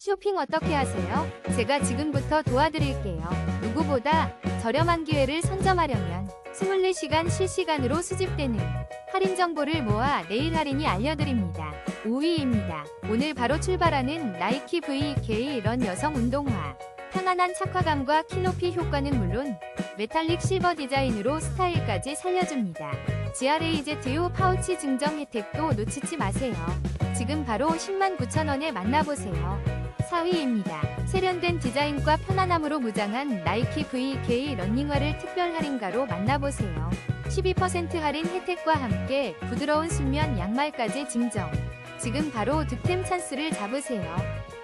쇼핑 어떻게 하세요? 제가 지금부터 도와드릴게요. 누구보다 저렴한 기회를 선점하려면 24시간 실시간으로 수집되는 할인 정보를 모아 내일 할인이 알려드립니다. 5위입니다. 오늘 바로 출발하는 나이키 VK 런 여성 운동화. 편안한 착화감과 키높이 효과는 물론 메탈릭 실버 디자인으로 스타일까지 살려줍니다. GRAZU 파우치 증정 혜택도 놓치지 마세요. 지금 바로 10만 9천 원에 만나보세요. 4위입니다. 세련된 디자인과 편안함으로 무장한 나이키 VK 러닝화를 특별 할인가로 만나보세요. 12% 할인 혜택과 함께 부드러운 순면 양말까지 증정. 지금 바로 득템 찬스를 잡으세요.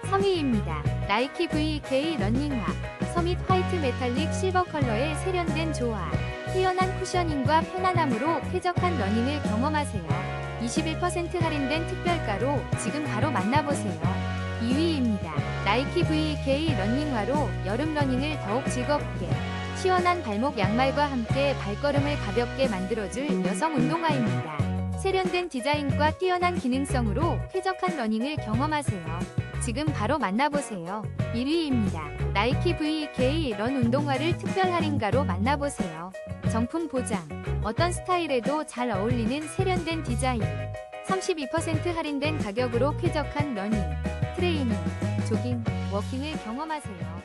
3위입니다. 나이키 VK 러닝화. 서밋 화이트 메탈릭 실버 컬러의 세련된 조화. 뛰어난 쿠셔닝과 편안함으로 쾌적한 러닝을 경험하세요. 21% 할인된 특별가로 지금 바로 만나보세요. 2위입니다. 나이키 VK 러닝화로 여름 러닝을 더욱 즐겁게 시원한 발목 양말과 함께 발걸음을 가볍게 만들어줄 여성 운동화입니다. 세련된 디자인과 뛰어난 기능성으로 쾌적한 러닝을 경험하세요. 지금 바로 만나보세요. 1위입니다. 나이키 VK 런 운동화를 특별 할인가로 만나보세요. 정품 보장, 어떤 스타일에도 잘 어울리는 세련된 디자인, 32% 할인된 가격으로 쾌적한 러닝, 트레이닝, 조깅, 워킹을 경험하세요.